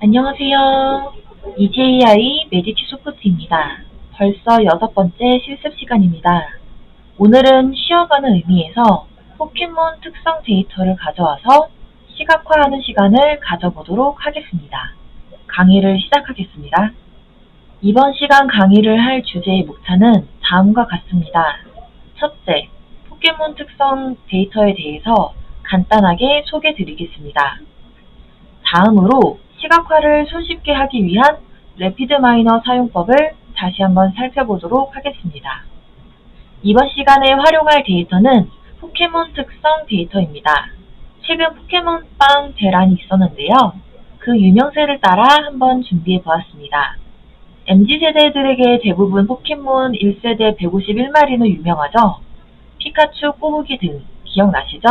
안녕하세요. EJI 메디치 소프트입니다. 벌써 여섯 번째 실습 시간입니다. 오늘은 쉬어가는 의미에서 포켓몬 특성 데이터를 가져와서 시각화하는 시간을 가져보도록 하겠습니다. 강의를 시작하겠습니다. 이번 시간 강의를 할 주제의 목차는 다음과 같습니다. 첫째, 포켓몬 특성 데이터에 대해서 간단하게 소개 드리겠습니다. 다음으로 시각화를 손쉽게 하기 위한 래피드 마이너 사용법을 다시 한번 살펴보도록 하겠습니다. 이번 시간에 활용할 데이터는 포켓몬 특성 데이터입니다. 최근 포켓몬빵 대란이 있었는데요. 그 유명세를 따라 한번 준비해 보았습니다. MZ세대들에게 대부분 포켓몬 1세대 151마리는 유명하죠? 피카츄, 꼬부기 등 기억나시죠?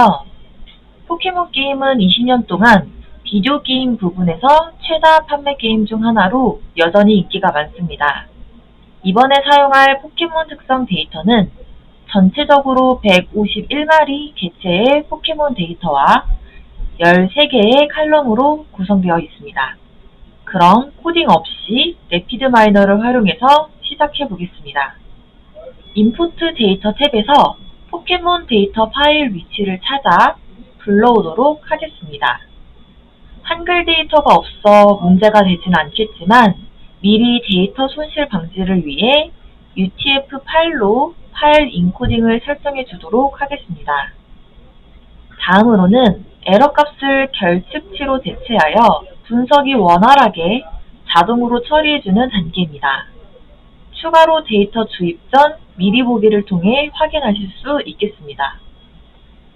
포켓몬 게임은 20년 동안 비디오 게임 부분에서 최다 판매 게임 중 하나로 여전히 인기가 많습니다. 이번에 사용할 포켓몬 특성 데이터는 전체적으로 151마리 개체의 포켓몬 데이터와 13개의 칼럼으로 구성되어 있습니다. 그럼 코딩 없이 래피드 마이너를 활용해서 시작해 보겠습니다. 인풋 데이터 탭에서 포켓몬 데이터 파일 위치를 찾아 불러오도록 하겠습니다. 한글 데이터가 없어 문제가 되진 않겠지만 미리 데이터 손실 방지를 위해 UTF 파일로 파일 인코딩을 설정해 주도록 하겠습니다. 다음으로는 에러 값을 결측치로 대체하여 분석이 원활하게 자동으로 처리해주는 단계입니다. 추가로 데이터 주입 전 미리 보기를 통해 확인하실 수 있겠습니다.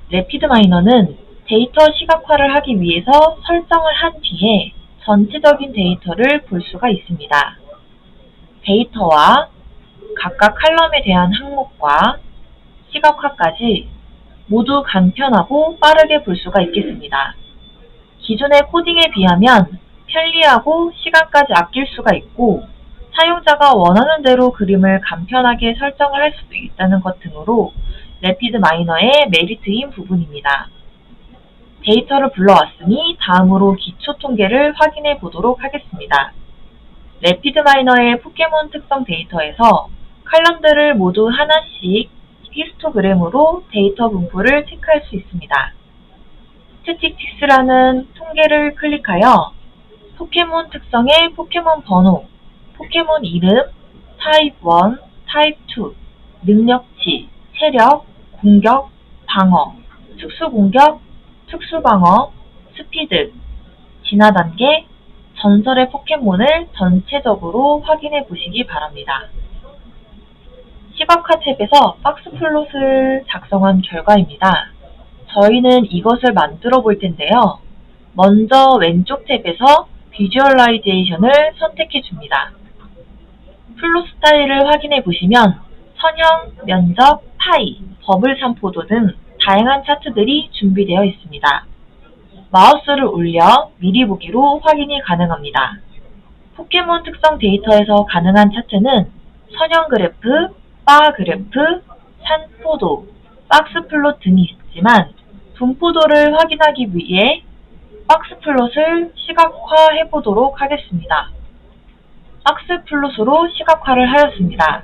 래피드 마이너는 데이터 시각화를 하기 위해서 설정을 한 뒤에 전체적인 데이터를 볼 수가 있습니다. 데이터와 각각 칼럼에 대한 항목과 시각화까지 모두 간편하고 빠르게 볼 수가 있겠습니다. 기존의 코딩에 비하면 편리하고 시간까지 아낄 수가 있고 사용자가 원하는 대로 그림을 간편하게 설정을 할 수도 있다는 것 등으로 래피드 마이너의 메리트인 부분입니다. 데이터를 불러왔으니 다음으로 기초 통계를 확인해 보도록 하겠습니다. 래피드 마이너의 포켓몬 특성 데이터에서 칼럼들을 모두 하나씩 히스토그램으로 데이터 분포를 체크할 수 있습니다. 스태틱틱스라는 통계를 클릭하여 포켓몬 특성의 포켓몬 번호, 포켓몬 이름, 타입 1, 타입 2, 능력치, 체력, 공격, 방어, 특수 공격, 특수 방어, 스피드, 진화 단계, 전설의 포켓몬을 전체적으로 확인해 보시기 바랍니다. 시각화 탭에서 박스 플롯을 작성한 결과입니다. 저희는 이것을 만들어 볼 텐데요. 먼저 왼쪽 탭에서 비주얼라이제이션을 선택해 줍니다. 플롯 스타일을 확인해 보시면 선형, 면적, 파이, 버블 산포도 등 다양한 차트들이 준비되어 있습니다. 마우스를 올려 미리 보기로 확인이 가능합니다. 포켓몬 특성 데이터에서 가능한 차트는 선형 그래프, 바 그래프, 산포도, 박스 플롯 등이 있지만 분포도를 확인하기 위해 박스 플롯을 시각화해 보도록 하겠습니다. 박스 플롯으로 시각화를 하였습니다.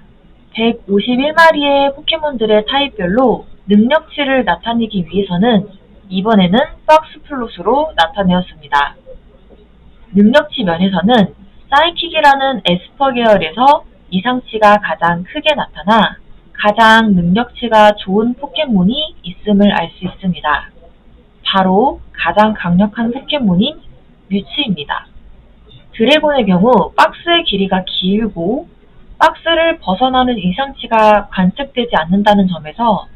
151마리의 포켓몬들의 타입별로 능력치를 나타내기 위해서는 이번에는 박스 플롯으로 나타내었습니다. 능력치 면에서는 사이킥이라는 에스퍼 계열에서 이상치가 가장 크게 나타나 가장 능력치가 좋은 포켓몬이 있음을 알 수 있습니다. 바로 가장 강력한 포켓몬인 뮤츠입니다. 드래곤의 경우 박스의 길이가 길고 박스를 벗어나는 이상치가 관측되지 않는다는 점에서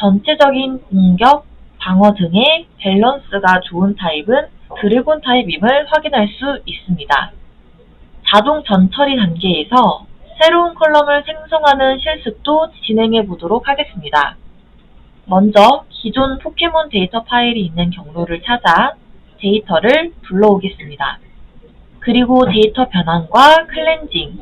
전체적인 공격, 방어 등의 밸런스가 좋은 타입은 드래곤 타입임을 확인할 수 있습니다. 자동 전처리 단계에서 새로운 컬럼을 생성하는 실습도 진행해 보도록 하겠습니다. 먼저 기존 포켓몬 데이터 파일이 있는 경로를 찾아 데이터를 불러오겠습니다. 그리고 데이터 변환과 클렌징,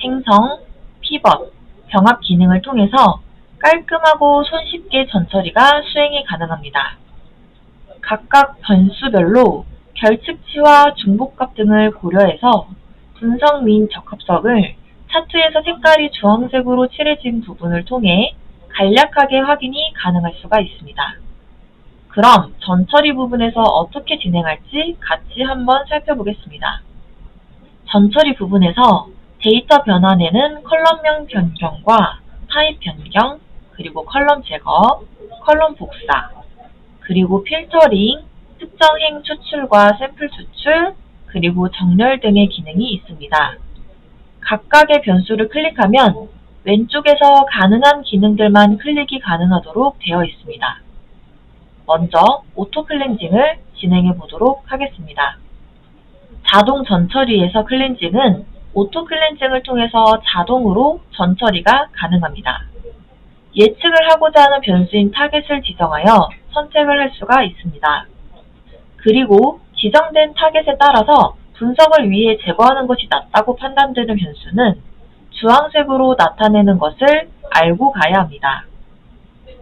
생성, 피벗, 병합 기능을 통해서 깔끔하고 손쉽게 전처리가 수행이 가능합니다. 각각 변수별로 결측치와 중복값 등을 고려해서 분석 및 적합성을 차트에서 색깔이 주황색으로 칠해진 부분을 통해 간략하게 확인이 가능할 수가 있습니다. 그럼 전처리 부분에서 어떻게 진행할지 같이 한번 살펴보겠습니다. 전처리 부분에서 데이터 변환에는 컬럼명 변경과 타입 변경, 그리고 컬럼 제거, 컬럼 복사, 그리고 필터링, 특정 행 추출과 샘플 추출, 그리고 정렬 등의 기능이 있습니다. 각각의 변수를 클릭하면 왼쪽에서 가능한 기능들만 클릭이 가능하도록 되어 있습니다. 먼저 오토 클렌징을 진행해 보도록 하겠습니다. 자동 전처리에서 클렌징은 오토 클렌징을 통해서 자동으로 전처리가 가능합니다. 예측을 하고자 하는 변수인 타겟을 지정하여 선택을 할 수가 있습니다. 그리고 지정된 타겟에 따라서 분석을 위해 제거하는 것이 낫다고 판단되는 변수는 주황색으로 나타내는 것을 알고 가야 합니다.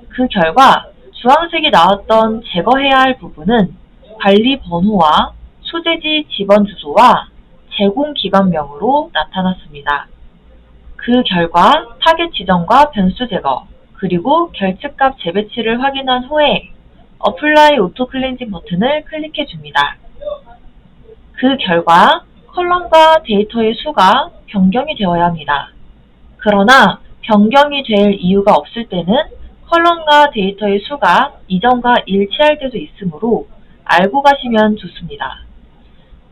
그 결과 주황색이 나왔던 제거해야 할 부분은 관리 번호와 소재지 지번 주소와 제공 기관명으로 나타났습니다. 그 결과 타겟 지정과 변수 제거, 그리고 결측값 재배치를 확인한 후에 어플라이 오토 클렌징 버튼을 클릭해 줍니다. 그 결과 컬럼과 데이터의 수가 변경이 되어야 합니다. 그러나 변경이 될 이유가 없을 때는 컬럼과 데이터의 수가 이전과 일치할 때도 있으므로 알고 가시면 좋습니다.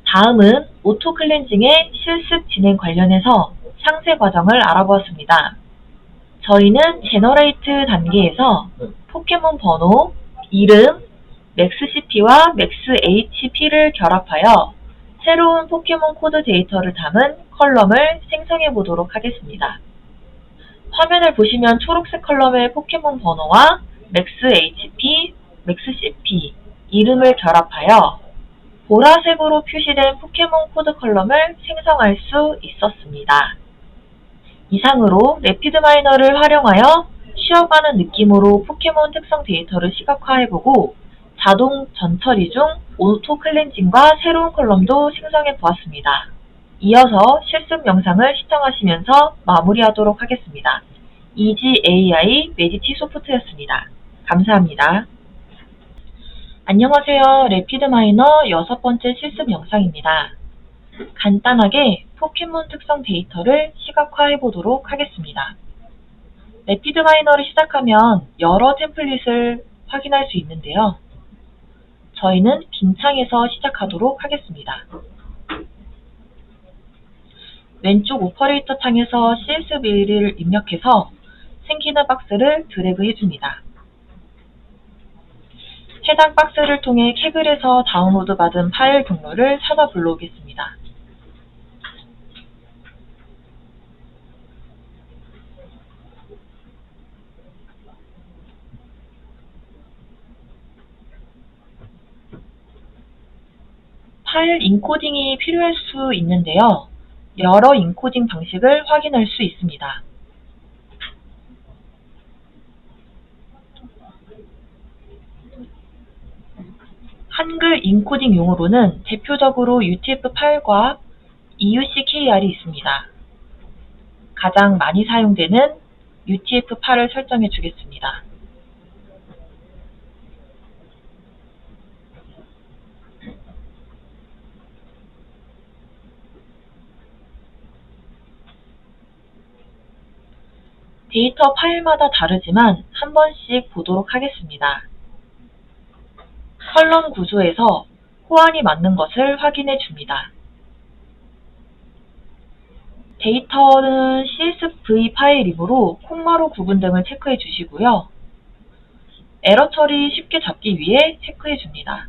다음은 오토 클렌징의 실습 진행 관련해서 상세 과정을 알아보았습니다. 저희는 제너레이트 단계에서 포켓몬 번호, 이름, 맥스CP와 맥스HP를 결합하여 새로운 포켓몬 코드 데이터를 담은 컬럼을 생성해 보도록 하겠습니다. 화면을 보시면 초록색 컬럼의 포켓몬 번호와 맥스HP, 맥스CP 이름을 결합하여 보라색으로 표시된 포켓몬 코드 컬럼을 생성할 수 있었습니다. 이상으로 레피드 마이너를 활용하여 쉬어가는 느낌으로 포켓몬 특성 데이터를 시각화해보고 자동 전처리 중 오토 클렌징과 새로운 컬럼도 생성해 보았습니다. 이어서 실습 영상을 시청하시면서 마무리하도록 하겠습니다. EGAI 메디티 소프트였습니다. 감사합니다. 안녕하세요. 레피드 마이너 여섯 번째 실습 영상입니다. 간단하게 포켓몬 특성 데이터를 시각화해 보도록 하겠습니다. 레피드 마이너를 시작하면 여러 템플릿을 확인할 수 있는데요. 저희는 빈 창에서 시작하도록 하겠습니다. 왼쪽 오퍼레이터 창에서 CSV를 입력해서 생기는 박스를 드래그 해줍니다. 해당 박스를 통해 캐글에서 다운로드 받은 파일 경로를 찾아 불러오겠습니다. 파일 인코딩이 필요할 수 있는데요. 여러 인코딩 방식을 확인할 수 있습니다. 한글 인코딩 용어로는 대표적으로 UTF-8과 EUCKR이 있습니다. 가장 많이 사용되는 UTF-8을 설정해 주겠습니다. 데이터 파일마다 다르지만 한 번씩 보도록 하겠습니다. 컬럼 구조에서 호환이 맞는 것을 확인해 줍니다. 데이터는 CSV 파일이므로 콤마로 구분 등을 체크해 주시고요. 에러 처리 쉽게 잡기 위해 체크해 줍니다.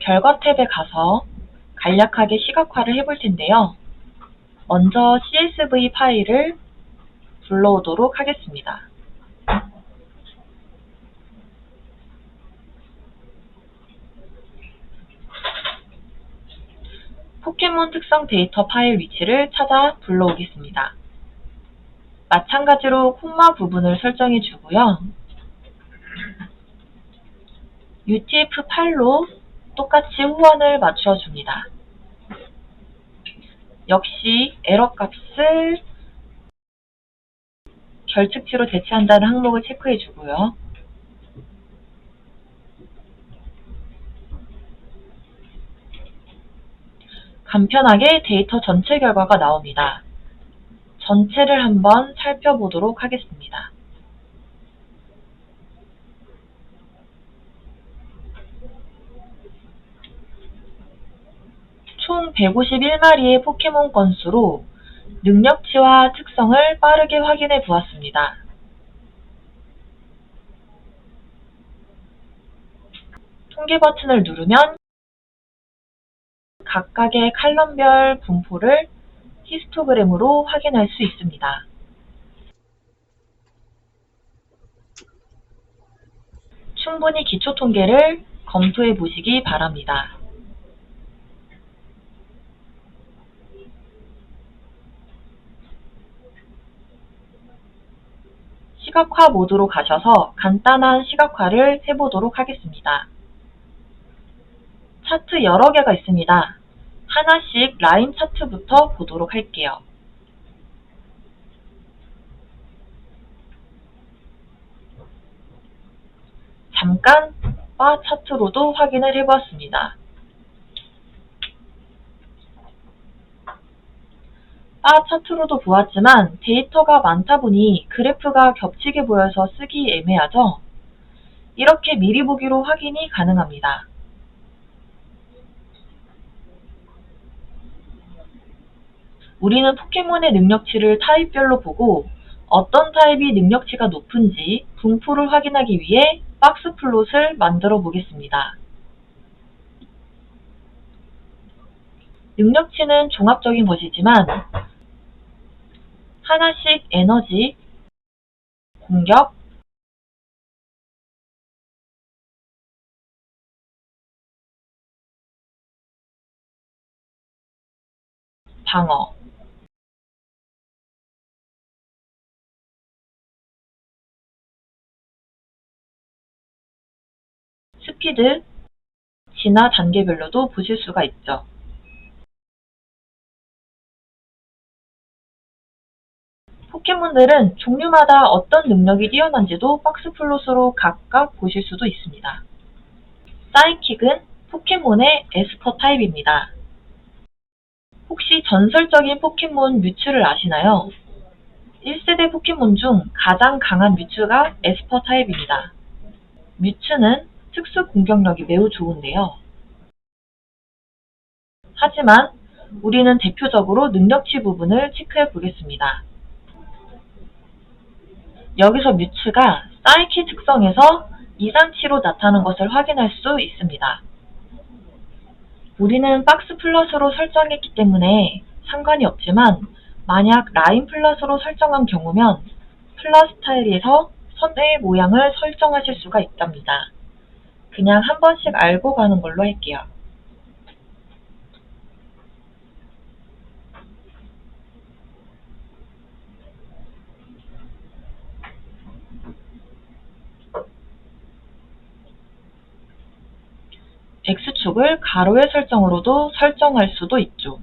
결과 탭에 가서 간략하게 시각화를 해볼 텐데요. 먼저 CSV 파일을 불러오도록 하겠습니다. 포켓몬 특성 데이터 파일 위치를 찾아 불러오겠습니다. 마찬가지로 콤마 부분을 설정해 주고요. UTF-8로 똑같이 후원을 맞춰 줍니다. 역시 에러 값을 결측치로 대체한다는 항목을 체크해 주고요. 간편하게 데이터 전체 결과가 나옵니다. 전체를 한번 살펴보도록 하겠습니다. 총 151마리의 포켓몬 건수로 능력치와 특성을 빠르게 확인해 보았습니다. 통계 버튼을 누르면 각각의 칼럼별 분포를 히스토그램으로 확인할 수 있습니다. 충분히 기초 통계를 검토해 보시기 바랍니다. 시각화 모드로 가셔서 간단한 시각화를 해보도록 하겠습니다. 차트 여러 개가 있습니다. 하나씩 라인 차트부터 보도록 할게요. 잠깐 바 차트로도 확인을 해보았습니다. 바 차트로도 보았지만 데이터가 많다 보니 그래프가 겹치게 보여서 쓰기 애매하죠? 이렇게 미리 보기로 확인이 가능합니다. 우리는 포켓몬의 능력치를 타입별로 보고 어떤 타입이 능력치가 높은지 분포를 확인하기 위해 박스 플롯을 만들어 보겠습니다. 능력치는 종합적인 것이지만 하나씩 에너지, 공격, 방어, 스피드, 진화 단계별로도 보실 수가 있죠. 포켓몬들은 종류마다 어떤 능력이 뛰어난지도 박스 플롯으로 각각 보실 수도 있습니다. 사이킥은 포켓몬의 에스퍼 타입입니다. 혹시 전설적인 포켓몬 뮤츠를 아시나요? 1세대 포켓몬 중 가장 강한 뮤츠가 에스퍼 타입입니다. 뮤츠는 특수 공격력이 매우 좋은데요. 하지만 우리는 대표적으로 능력치 부분을 체크해 보겠습니다. 여기서 뮤츠가 사이키 특성에서 이산치로 나타나는 것을 확인할 수 있습니다. 우리는 박스 플러스로 설정했기 때문에 상관이 없지만 만약 라인 플러스로 설정한 경우면 플러스 타일에서 선의 모양을 설정하실 수가 있답니다. 그냥 한 번씩 알고 가는 걸로 할게요. 축을 가로의 설정으로도 설정할 수도 있죠.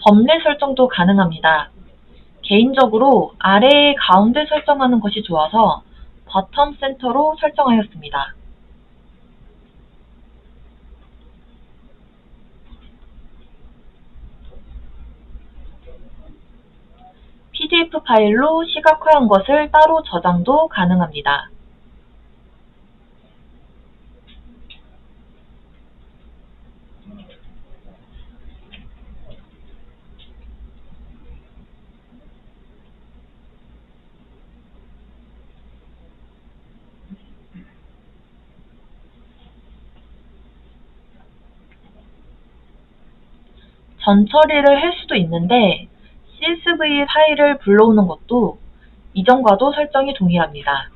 범례 설정도 가능합니다. 개인적으로 아래에 가운데 설정하는 것이 좋아서 버텀 센터로 설정하였습니다. PDF 파일로 시각화한 것을 따로 저장도 가능합니다. 전 처리를 할 수도 있는데 CSV 파일을 불러오는 것도 이전과도 설정이 동일합니다.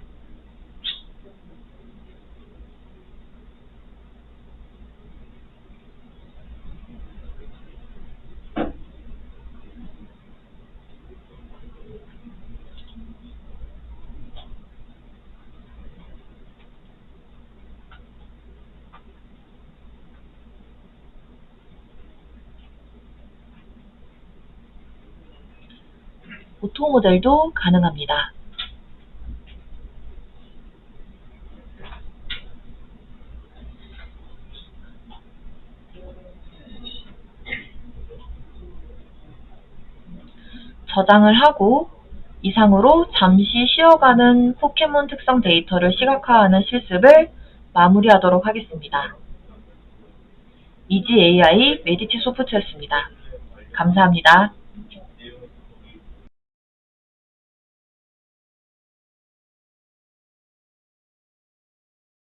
오토 모델도 가능합니다. 저장을 하고 이상으로 잠시 쉬어가는 포켓몬 특성 데이터를 시각화하는 실습을 마무리하도록 하겠습니다. 이지 AI 메디티 소프트였습니다. 감사합니다.